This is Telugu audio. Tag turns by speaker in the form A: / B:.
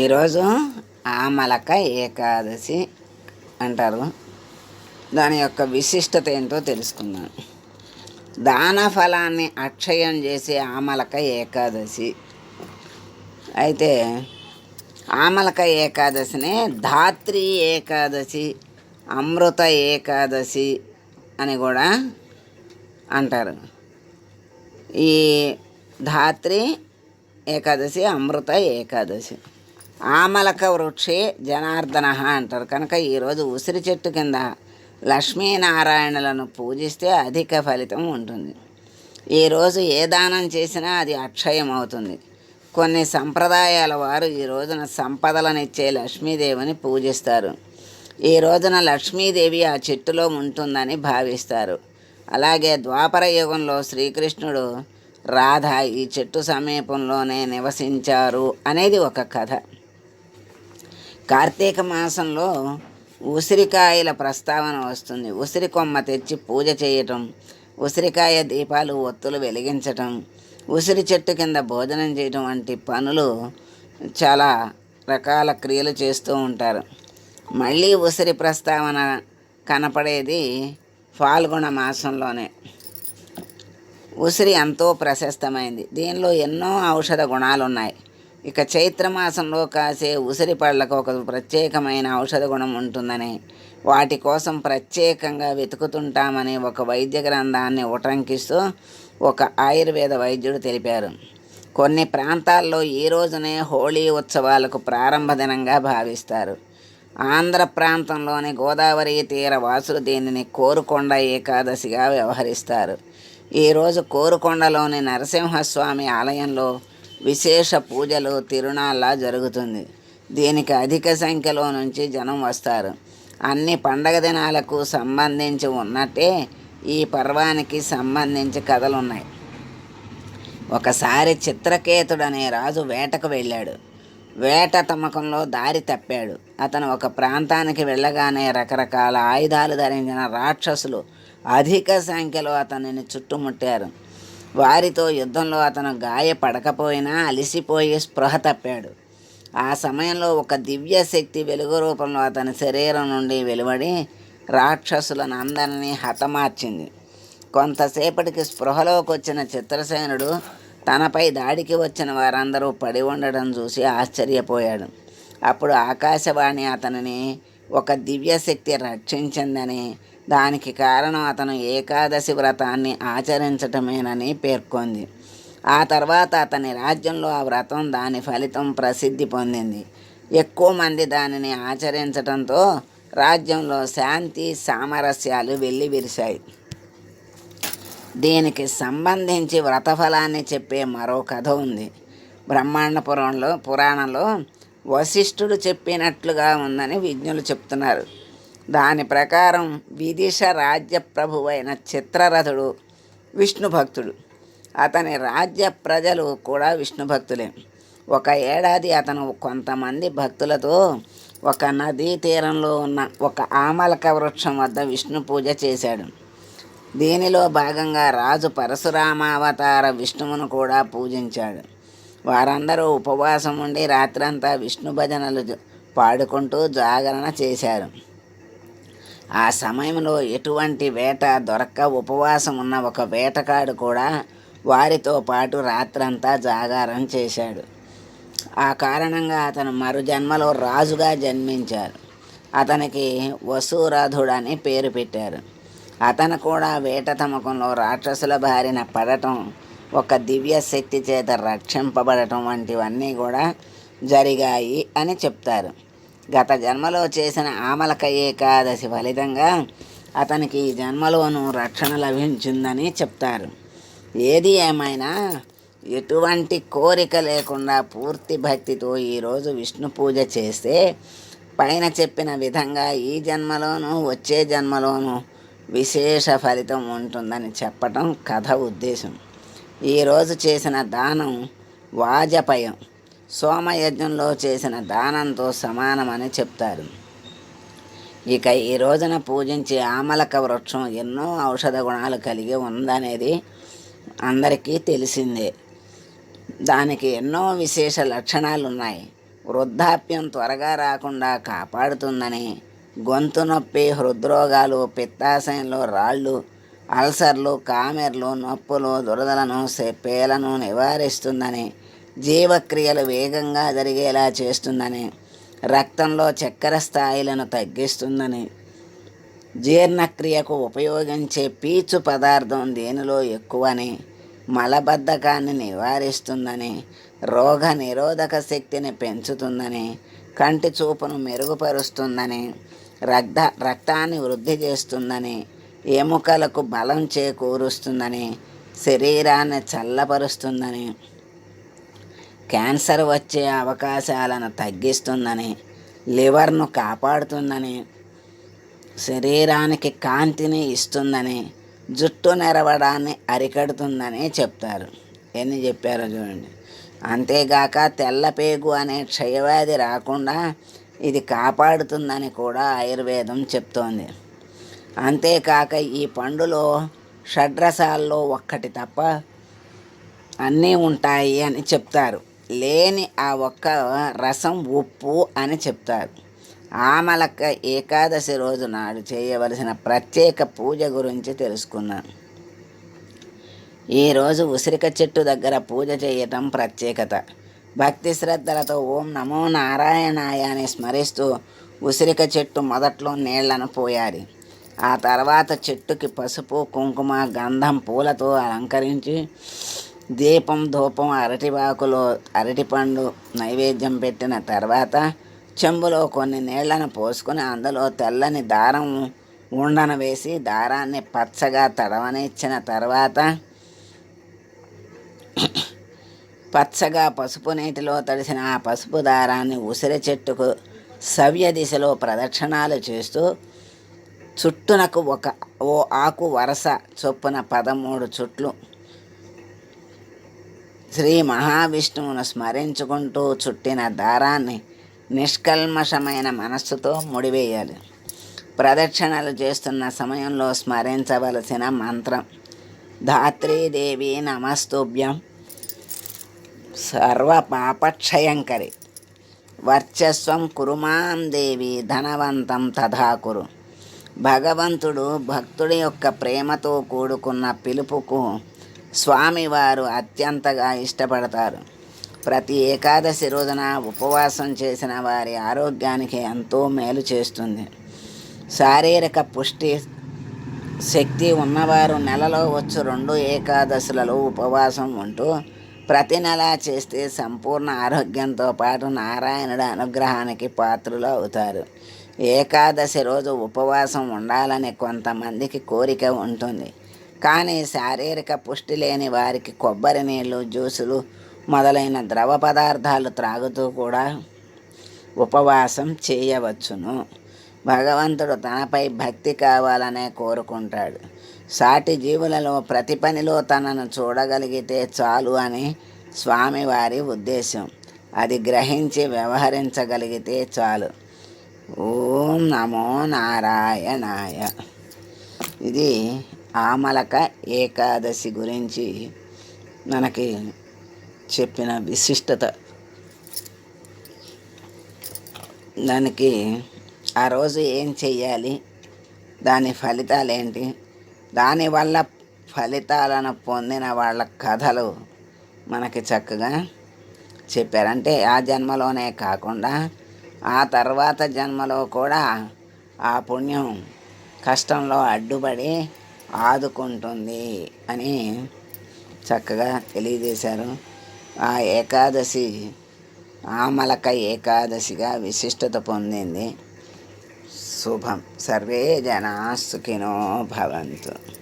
A: ఈరోజు ఆమలక ఏకాదశి అంటారు. దాని యొక్క విశిష్టత ఏంటో తెలుసుకుందాం. దాన ఫలాన్ని అక్షయం చేసే ఆమలక ఏకాదశి. అయితే ఆమలక ఏకాదశినే ధాత్రి ఏకాదశి అమృత ఏకాదశి అని కూడా అంటారు. ఈ ధాత్రి ఏకాదశి అమృత ఏకాదశి. ఆమలక వృక్షే జనార్దన అంటారు. కనుక ఈరోజు ఉసిరి చెట్టు కింద లక్ష్మీనారాయణులను పూజిస్తే అధిక ఫలితం ఉంటుంది. ఈరోజు ఏ దానం చేసినా అది అక్షయం అవుతుంది కొన్ని సంప్రదాయాల వారు ఈ రోజున సంపదలనిచ్చే లక్ష్మీదేవిని పూజిస్తారు. ఈ రోజున లక్ష్మీదేవి ఆ చెట్టులో ఉంటుందని భావిస్తారు. అలాగే ద్వాపర యుగంలో శ్రీకృష్ణుడు రాధ ఈ చెట్టు సమీపంలోనే నివసించారు అనేది ఒక కథ. కార్తీక మాసంలో ఉసిరికాయల ప్రస్తావన వస్తుంది. ఉసిరి కొమ్మ తెచ్చి పూజ చేయటం ఉసిరికాయ దీపాలు ఒత్తులు వెలిగించటం ఉసిరి చెట్టు కింద భోజనం చేయటం వంటి పనులు చాలా రకాల క్రియలు చేస్తూ ఉంటారు. మళ్ళీ ఉసిరి ప్రస్తావన కనపడేది ఫాల్గుణ మాసంలోనే. ఉసిరి ఎంతో ప్రశస్తమైంది. దీనిలో ఎన్నో ఔషధ గుణాలు ఉన్నాయి ఇక చైత్ర మాసంలో కాసే ఉసిరి పళ్ళకు ఒక ప్రత్యేకమైన ఔషధ గుణం ఉంటుందని. వాటి కోసం ప్రత్యేకంగా వెతుకుతుంటామని ఒక వైద్య గ్రంథాన్ని ఉటంకిస్తూ ఒక ఆయుర్వేద వైద్యుడు తెలిపారు. కొన్ని ప్రాంతాల్లో ఈ రోజునే హోళీ ఉత్సవాలకు ప్రారంభ దినంగా భావిస్తారు. ఆంధ్ర ప్రాంతంలోని గోదావరి తీర వాసులు దీనిని కోరుకొండ ఏకాదశిగా వ్యవహరిస్తారు. ఈరోజు కోరుకొండలోని నరసింహస్వామి ఆలయంలో విశేష పూజలు తిరునాళ్ళ జరుగుతుంది. దీనికి అధిక సంఖ్యలో నుంచి జనం వస్తారు. అన్ని పండగ దినాలకు సంబంధించి ఉన్నట్టే ఈ పర్వానికి సంబంధించి కథలు ఉన్నాయి ఒకసారి చిత్రకేతుడు అనే రాజు వేటకు వెళ్ళాడు. వేట తమ్మకంలో దారి తప్పాడు. అతను ఒక ప్రాంతానికి వెళ్ళగానే రకరకాల ఆయుధాలు ధరించిన రాక్షసులు అధిక సంఖ్యలో అతనిని చుట్టుముట్టారు. వారితో యుద్ధంలో అతను గాయపడకపోయినా అలిసిపోయి స్పృహ తప్పాడు. ఆ సమయంలో ఒక దివ్య శక్తి వెలుగు రూపంలో అతని శరీరం నుండి వెలువడి రాక్షసులను అందరినీ హతమార్చింది. కొంతసేపటికి స్పృహలోకి వచ్చిన చిత్రసేనుడు తనపై దాడికి వచ్చిన వారందరూ పడి ఉండడం చూసి ఆశ్చర్యపోయాడు. అప్పుడు ఆకాశవాణి అతనిని ఒక దివ్యశక్తి రక్షించిందని దానికి కారణం అతను ఏకాదశి వ్రతాన్ని ఆచరించటమేనని పేర్కొంది. ఆ తర్వాత అతని రాజ్యంలో ఆ వ్రతం దాని ఫలితం ప్రసిద్ధి పొందింది. ఎక్కువ మంది దానిని ఆచరించటంతో రాజ్యంలో శాంతి సామరస్యాలు వెళ్ళి విరిశాయి దీనికి సంబంధించి వ్రతఫలాన్ని చెప్పే మరో కథ ఉంది. బ్రహ్మాండ పురాణంలో పురాణంలో వశిష్ఠుడు చెప్పినట్లుగా ఉందని విజ్ఞులు చెప్తున్నారు. దాని ప్రకారం విదిశ రాజ్య ప్రభువైన చిత్రరథుడు విష్ణు భక్తుడు అతని రాజ్య ప్రజలు కూడా విష్ణు భక్తులే ఒక ఏడాది అతను కొంతమంది భక్తులతో ఒక నదీ తీరంలో ఉన్న ఒక ఆమలక వృక్షం వద్ద విష్ణు పూజ చేశాడు. దీనిలో భాగంగా రాజు పరశురామావతార విష్ణువును కూడా పూజించాడు. వారందరూ ఉపవాసం ఉండి రాత్రంతా విష్ణు భజనలు పాడుకుంటూ జాగరణ చేశారు. ఆ సమయంలో ఎటువంటి వేట దొరక్క ఉపవాసం ఉన్న ఒక వేటకాడు కూడా వారితో పాటు రాత్రంతా జాగారం చేశాడు. ఆ కారణంగా అతను మరు జన్మలో రాజుగా జన్మించారు. అతనికి వసూరథుడని పేరు పెట్టారు. అతను కూడా వేట తమకంలో రాక్షసుల బారిన పడటం ఒక దివ్య శక్తి చేత రక్షింపబడటం వంటివన్నీ కూడా జరిగాయి అని చెప్తారు. గత జన్మలో చేసిన ఆమలక ఏకాదశి ఫలితంగా అతనికి ఈ జన్మలోనూ రక్షణ లభించిందని చెప్తారు. ఏది ఏమైనా ఎటువంటి కోరిక లేకుండా పూర్తి భక్తితో ఈరోజు విష్ణు పూజ చేస్తే పైన చెప్పిన విధంగా ఈ జన్మలోనూ వచ్చే జన్మలోనూ విశేష ఫలితం ఉంటుందని చెప్పటం కథ ఉద్దేశం. ఈరోజు చేసిన దానం వాజపయం. సోమయజ్ఞంలో చేసిన దానంతో సమానమని చెప్తారు. ఇక ఈ రోజున పూజించే ఆమలక వృక్షం ఎన్నో ఔషధ గుణాలు కలిగి ఉందనేది అందరికీ తెలిసిందే. దానికి ఎన్నో విశేష లక్షణాలు ఉన్నాయి వృద్ధాప్యం త్వరగా రాకుండా కాపాడుతుందని గొంతు నొప్పి హృద్రోగాలు పిత్తాశయంలో రాళ్ళు అల్సర్లు కామెర్లు నొప్పులు దురదలను పేలను నివారిస్తుందని జీవక్రియలు వేగంగా జరిగేలా చేస్తుందని రక్తంలో చక్కెర స్థాయిలను తగ్గిస్తుందని జీర్ణక్రియకు ఉపయోగించే పీచు పదార్థం దేనిలో ఎక్కువని మలబద్ధకాన్ని నివారిస్తుందని రోగ నిరోధక శక్తిని పెంచుతుందని కంటి చూపును మెరుగుపరుస్తుందని రక్త రక్తాన్ని వృద్ధి చేస్తుందని ఎముకలకు బలం చేకూరుస్తుందని శరీరాన్ని చల్లపరుస్తుందని క్యాన్సర్ వచ్చే అవకాశాలను తగ్గిస్తుందని లివర్ను కాపాడుతుందని శరీరానికి కాంతిని ఇస్తుందని జుట్టు నెరవడాన్ని అరికడుతుందని చెప్తారు. ఎన్ని చెప్పారో చూడండి. అంతేగాక తెల్లపేగు అనే క్షయవ్యాధి రాకుండా ఇది కాపాడుతుందని కూడా ఆయుర్వేదం చెప్తోంది. అంతేకాక ఈ పండులో షడ్రసాల్లో ఒక్కటి తప్ప అన్నీ ఉంటాయి అని చెప్తారు. లేని ఆ ఒక్క రసం ఉప్పు అని చెప్తారు. ఆమలక్క ఏకాదశి రోజు నాడు చేయవలసిన ప్రత్యేక పూజ గురించి తెలుసుకున్నాను. ఈరోజు ఉసిరిక చెట్టు దగ్గర పూజ చేయటం ప్రత్యేకత. భక్తి శ్రద్ధలతో ఓం నమో నారాయణాయ అని స్మరిస్తూ ఉసిరిక చెట్టు మొదట్లో నీళ్ళను పోయాలి. ఆ తర్వాత చెట్టుకి పసుపు కుంకుమ గంధం పూలతో అలంకరించి దీపం ధూపం అరటివాకులో అరటిపండు నైవేద్యం పెట్టిన తర్వాత చెంబులో కొన్ని నీళ్ళను పోసుకుని అందులో తెల్లని దారం ఉండన వేసి దారాన్ని పచ్చగా తడవనిచ్చిన తర్వాత పచ్చగా పసుపు నీటిలో తడిసిన ఆ పసుపు దారాన్ని ఉసిరి చెట్టుకు సవ్య దిశలో ప్రదక్షిణాలు చేస్తూ చుట్టునకు ఒక ఓ ఆకు వరస చొప్పున పదమూడు చుట్లు శ్రీ మహావిష్ణువును స్మరించుకుంటూ చుట్టిన దారాన్ని నిష్కల్మషమైన మనస్సుతో ముడివేయాలి. ప్రదక్షిణలు చేస్తున్న సమయంలో స్మరించవలసిన మంత్రం ధాత్రీదేవి నమస్తుభ్యం సర్వ పాపక్షయంకరి వర్చస్వం కురుమాం దేవి ధనవంతం తథాకురు. భగవంతుడు భక్తుడి యొక్క ప్రేమతో కూడుకున్న పిలుపుకు స్వామివారు అత్యంతగా ఇష్టపడతారు. ప్రతి ఏకాదశి రోజున ఉపవాసం చేసిన వారి ఆరోగ్యానికి ఎంతో మేలు చేస్తుంది. శారీరక పుష్టి శక్తి ఉన్నవారు నెలలో వచ్చు రెండు ఏకాదశులలో ఉపవాసం ఉంటూ ప్రతి నెల చేస్తే సంపూర్ణ ఆరోగ్యంతో పాటు నారాయణుడి అనుగ్రహానికి పాత్రులు అవుతారు. ఏకాదశి రోజు ఉపవాసం ఉండాలని కొంతమందికి కోరిక ఉంటుంది. కానీ శారీరక పుష్టి లేని వారికి కొబ్బరి నీళ్ళు జ్యూసులు మొదలైన ద్రవ పదార్థాలు త్రాగుతూ కూడా ఉపవాసం చేయవచ్చును. భగవంతుడు తనపై భక్తి కావాలనే కోరుకుంటాడు. సాటి జీవులలో ప్రతి పనిలో తనను చూడగలిగితే చాలు అని స్వామివారి ఉద్దేశం. అది గ్రహించి వ్యవహరించగలిగితే చాలు. ఓం నమో నారాయణాయ. ఇది ఆమలక ఏకాదశి గురించి మనకి చెప్పిన విశిష్టత. దానికి ఆ రోజు ఏం చెయ్యాలి? దాని ఫలితాలు ఏంటి దానివల్ల ఫలితాలను పొందిన వాళ్ళ కథలు మనకి చక్కగా చెప్పారంటే ఆ జన్మలోనే కాకుండా ఆ తర్వాత జన్మలో కూడా ఆ పుణ్యం కష్టంలో అడ్డుపడి ఆదుకుంటుంది అని చక్కగా తెలియజేశారు. ఆ ఏకాదశి ఆమలక ఏకాదశిగా విశిష్టత పొందింది. శుభం. సర్వే జనా సుఖినో భవంతు.